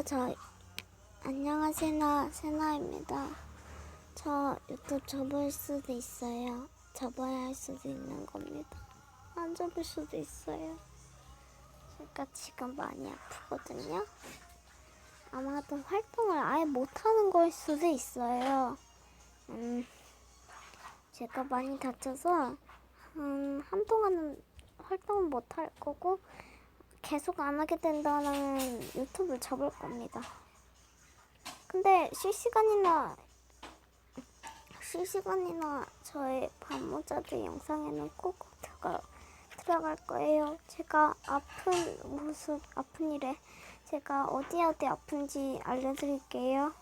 안녕하세요. 저 안녕하세요. 세나 세나입니다. 저 유튜브 접을 수도 있어요. 접어야 할 수도 있는 겁니다. 안 접을 수도 있어요. 제가 지금 많이 아프거든요. 아마도 활동을 아예 못하는 걸 수도 있어요. 음, 제가 많이 다쳐서 음, 한동안은 활동을 못할 거고 계속 안 하게 된다는 유튜브를 접을 겁니다. 근데 실시간이나 실시간이나 저의 반모자들 영상에는 꼭 들어가 들어갈 거예요. 제가 아픈 모습 아픈 일에 제가 어디 어디 아픈지 알려드릴게요.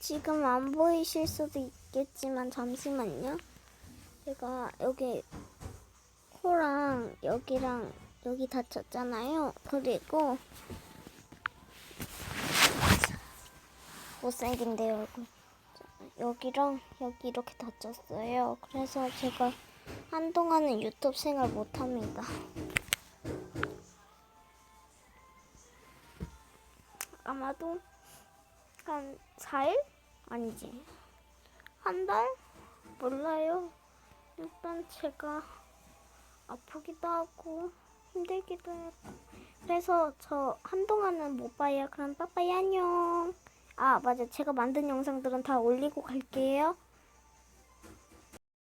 지금 안 보이실 수도 있겠지만 잠시만요. 제가 여기 코랑 여기랑 여기 다쳤잖아요. 그리고 못생긴데 얼굴 여기랑 여기 이렇게 다쳤어요. 그래서 제가 한동안은 유튜브 생활 못합니다. 아마도 한 4일? 아니지. 한 달? 몰라요. 일단 제가 아프기도 하고 힘들기도 했고 그래서 저 한동안은 못 봐요. 그럼 빠빠이 안녕. 아 맞아 제가 만든 영상들은 다 올리고 갈게요.